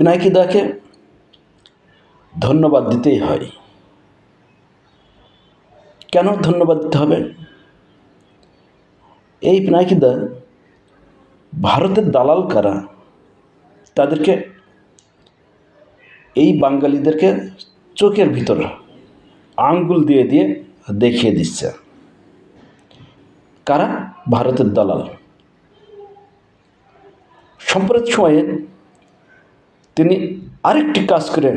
পিনাকিদাকে ধন্যবাদ দিতেই হয়। কেন ধন্যবাদ দিতে হবে? এই পিনাকিদা ভারতের দালাল কারা? তাদেরকে, এই বাঙালিদেরকে চোখের ভিতর আঙ্গুল দিয়ে দিয়ে দেখিয়ে দিচ্ছে। কারা? ভারতের দালাল। সম্প্রতি সময়ে তিনি আরেকটি কাজ করেন,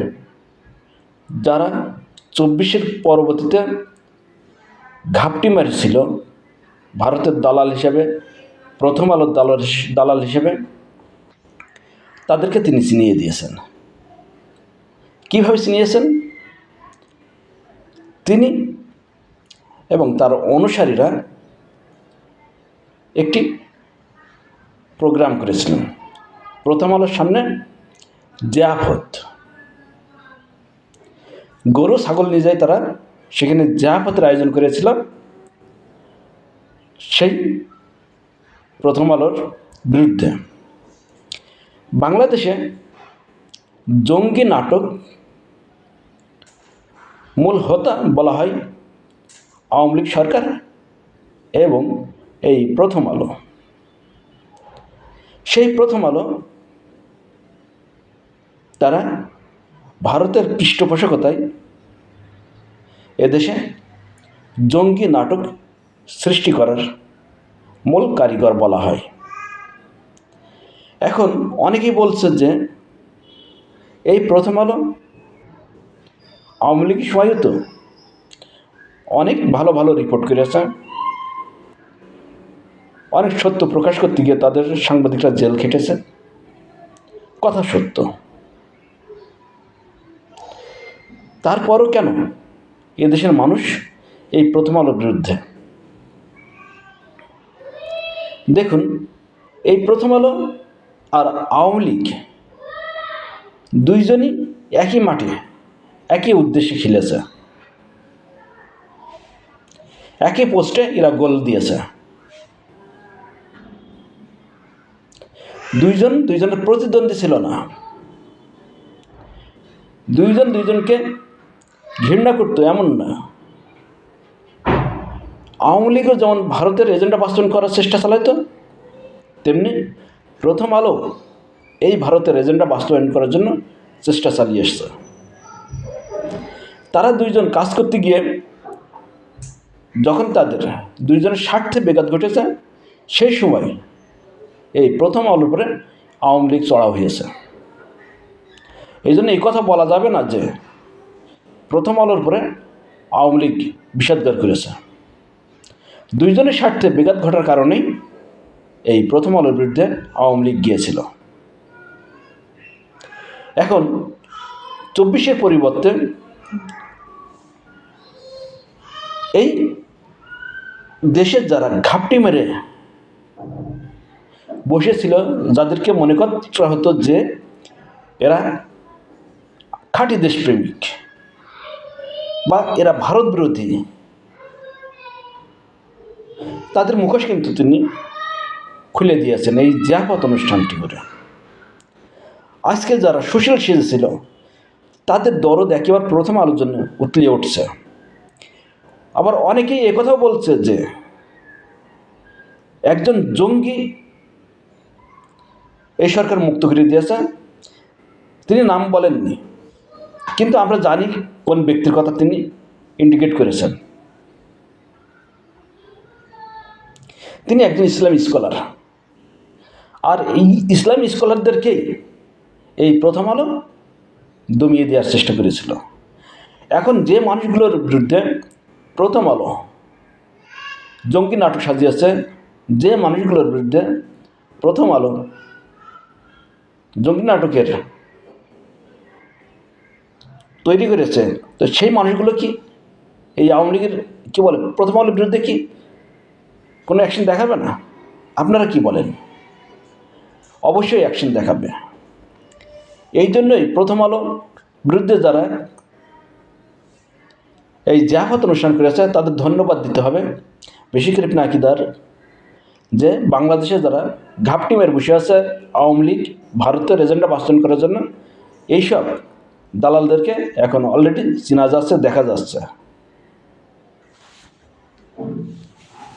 যারা চব্বিশের পরবর্তীতে ঘাপটি মারছিল, ভারতের দালাল হিসেবে, প্রথম আলোর দালাল দালাল হিসেবে, তাদেরকে তিনি চিনিয়ে দিয়েছেন। কীভাবে চিনিয়েছেন তিনি এবং তার অনুসারীরা একটি প্রোগ্রাম করেছিলেন। প্রথম আলোর সামনে জিয়াফত গরু, ছাগল নিয়ে যায় তারা। সেখানে জিয়াফতের আয়োজন করেছিল সেই প্রথম আলোর বিরুদ্ধে। বাংলাদেশে জঙ্গি নাটক মূল হোতা বলা হয় আওয়ামী লীগ সরকার এবং এই প্রথম আলো। সেই প্রথম আলো তারা ভারতের পৃষ্ঠপোষকতায় এদেশে জঙ্গি নাটক সৃষ্টি করার মূল কারিগর বলা হয়। এখন অনেকেই বলছে যে এই প্রথম আলো আওয়ামী লীগ সহায়ত অনেক ভালো ভালো রিপোর্ট করেছে। অনেক সত্য প্রকাশ করতে গিয়ে তাদের সাংবাদিকরা জেল খেটেছে। কথা সত্য। তারপরও কেন এদেশের মানুষ এই প্রথম আলোর বিরুদ্ধে? দেখুন, এই প্রথম আলো আর আওয়ামী লীগ দুইজনই একই মাঠে, একই উদ্দেশ্যে খেলেছে। একই পোস্টে এরা গোল দিয়েছে। দুইজন দুইজনের প্রতিদ্বন্দ্বী ছিল না। দুইজন দুইজনকে ঘৃণা করতো, এমন না। আওয়ামী লীগও যেমন ভারতের এজেন্ডা বাস্তবায়ন করার চেষ্টা চালাইতো, তেমনি প্রথম আলো এই ভারতের এজেন্ডা বাস্তবায়ন করার জন্য চেষ্টা চালিয়ে এসছে তারা দুইজন কাজ করতে গিয়ে যখন তাদের দুইজনের স্বার্থে বেঘাত ঘটেছে, সেই সময় এই প্রথম আলোর পরে আওয়ামী লীগ চড়াও হয়েছে। এই জন্য এই কথা বলা যাবে না যে প্রথম আলোর পরে আওয়ামী লীগ বিষাদগার করেছে। দুইজনের স্বার্থে বিঘাত ঘটার কারণেই এই প্রথম আলোর বিরুদ্ধে আওয়ামী লীগ গিয়েছিল। এখন চব্বিশের পরিবর্তে এই দেশের যারা ঘাপটি মেরে বসেছিল, যাদেরকে মনে করা হতো যে এরা খাঁটি দেশপ্রেমিক। বা এরা ভারত বিরোধী। তাদের মুখোশ কিন্তু তিনি খুলে দিয়েছেন এই জিয়াপত অনুষ্ঠানটি করে। আজকে যারা সুশীল সেজেছিল তাদের দরদ একেবারে প্রথম আলোচনা উতলিয়ে উঠছে। আবার অনেকেই একথাও বলছে যে, একজন জঙ্গি এই সরকার মুক্ত করে দিয়েছে। তিনি নাম বলেননি। কিন্তু আমরা জানি কোন ব্যক্তির কথা তিনি ইন্ডিকেট করেছেন? তিনি একজন ইসলাম স্কলার। আর এই ইসলাম স্কলারদেরকেই এই প্রথম আলো দমিয়ে দেওয়ার চেষ্টা করেছিল। এখন যে মানুষগুলোর বিরুদ্ধে প্রথম আলো জঙ্গি নাটক সাজিয়েছে যে মানুষগুলোর বিরুদ্ধে প্রথম আলো জঙ্গি নাটকের তৈরি করেছে। তো সেই মানুষগুলো কি এই আওয়ামী লীগের কী বলে, প্রথম আলোর বিরুদ্ধে কি কোনো অ্যাকশন দেখাবে না? আপনারা কি বলেন? অবশ্যই অ্যাকশন দেখাবে। এই জন্যই প্রথম আলো বিরুদ্ধে যারা এই জাহাফত অনুষ্ঠান করেছে, তাদের ধন্যবাদ দিতে হবে। বেশি করে নাকিদার যে বাংলাদেশে যারা ঘাপটি মেরে বসে আছে আওয়ামী লীগ, ভারতের এজেন্ডা বাস্তবায়ন করার জন্য, এইসব দালালদেরকে এখন অলরেডি চেনা যাচ্ছে দেখা যাচ্ছে।